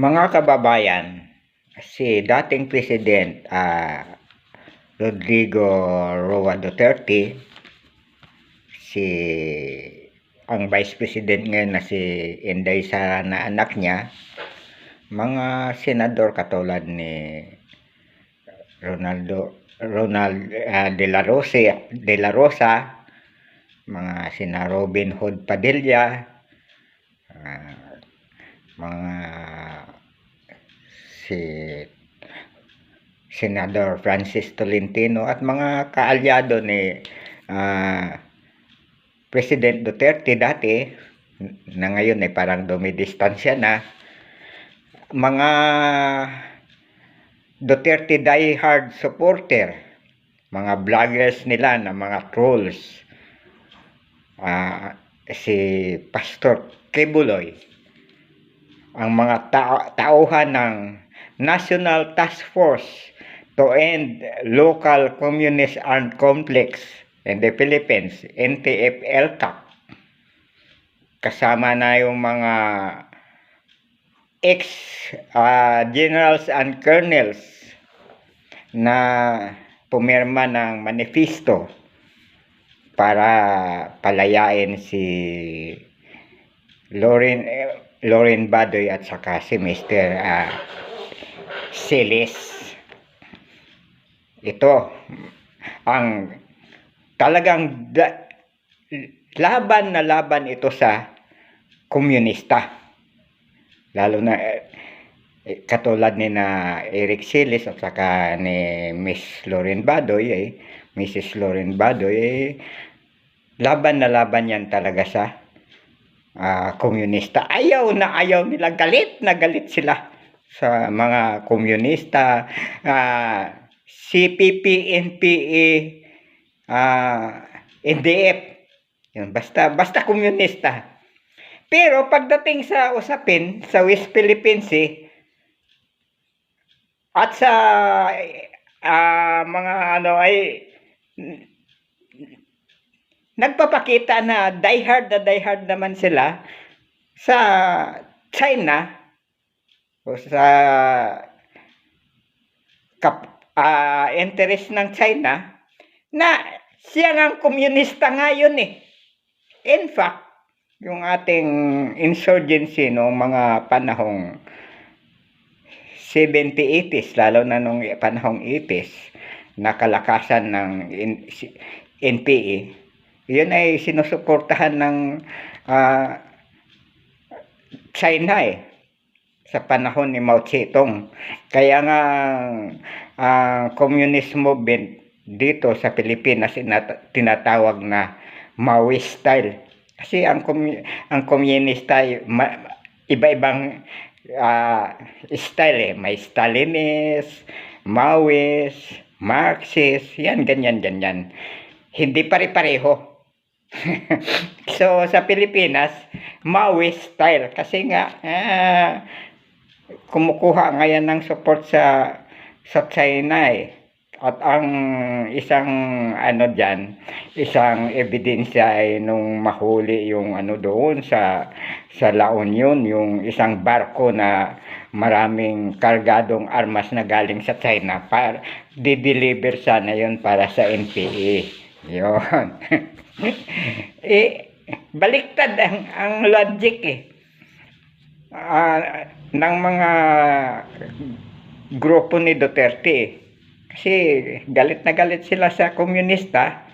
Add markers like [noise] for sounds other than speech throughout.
Mga kababayan, si dating President ah, Rodrigo Roa Duterte, si ang Vice President ngayon na si Inday Sara na anak niya, mga senador katulad ni Ronaldo Ronald ah, De La Rosa, De La Rosa, mga sina Robin Hood Padilla, ah, mga si Senador Francis Tolentino at mga kaalyado ni ah, President Duterte dati na ngayon ay parang dumidistansya na. Mga Duterte diehard supporter mga vloggers nila na mga trolls ah, si Pastor Kebuloy ang mga tao- tauhan ng National Task Force to End Local Communist Armed Complex in the Philippines, NTF-ELCAP. Kasama na yung mga ex ah, generals and colonels na pumirma ng manifesto para palayain si Lauren eh, Lauren Badoy at saka si Mr. ah, Celis. Ito ang talagang laban na laban ito sa komunista. Lalo na eh, eh, katulad ni na Eric Celis at saka ni Miss Lauren Badoy eh, Mrs. Lauren Badoy eh, laban na laban yan talaga sa ah, komunista. Ayaw na ayaw nila, galit na galit sila sa mga komunista. Ah, CPP, NPA, ah, NDF. Yun, basta, basta komunista. Pero pagdating sa usapin sa West Philippine Sea at sa ah, mga ano ay nagpapakita na diehard na diehard naman sila sa China sa kap, ah, interest ng China na siya ang komunista ngayon eh. In fact, yung ating insurgency noong mga panahong 70 80s, lalo na nung panahong 80s, na kalakasan ng NPA, yun ay sinusuportahan ng ah, China eh sa panahon ni Mao Zedong. Kaya nga ang communist movement dito sa Pilipinas inat- tinatawag na Maoist style. Kasi ang ang komunista ay ma- iba-ibang ah, style eh. May Stalinist, Maoist, Marxist, yan, ganyan, ganyan. Hindi pare-pareho. [laughs] so, sa Pilipinas, Maoist style. Kasi nga, ah, kumukuha ngayon ng support sa sa China eh. At ang isang ano diyan, isang ebidensya ay nung mahuli yung ano doon sa sa La Union, yung isang barko na maraming kargadong armas na galing sa China para di-deliver sana yun para sa NPA. Yon. [laughs] eh, baliktad ang, ang logic eh. Ah, ng mga grupo ni Duterte eh. Kasi galit na galit sila sa komunista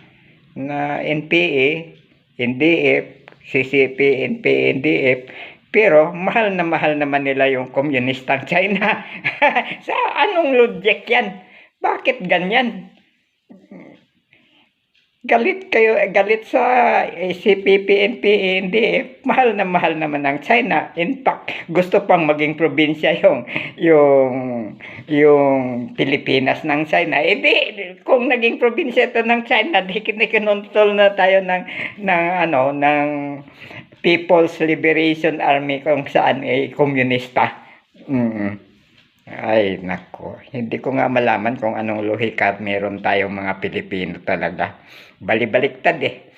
na NPA, NDF, CCP, NPA, NDF. Pero mahal na mahal naman nila yung komunistang China. [laughs] sa anong logic yan? Bakit ganyan? Galit kayo, eh, galit sa eh, CPP, NPA, NDF. Mahal na mahal naman ng China. In fact, gusto pang maging probinsya yung yung yung Pilipinas ng China. Eh di, kung naging probinsya ito ng China, di kinikontrol na tayo ng ng ano ng People's Liberation Army kung saan ay komunista. Mm. Ay, nako. Hindi ko nga malaman kung anong lohika meron tayong mga Pilipino talaga. Balibaliktad eh.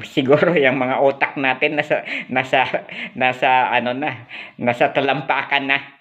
[laughs] siguro yung mga utak natin nasa nasa nasa ano na, nasa talampakan na.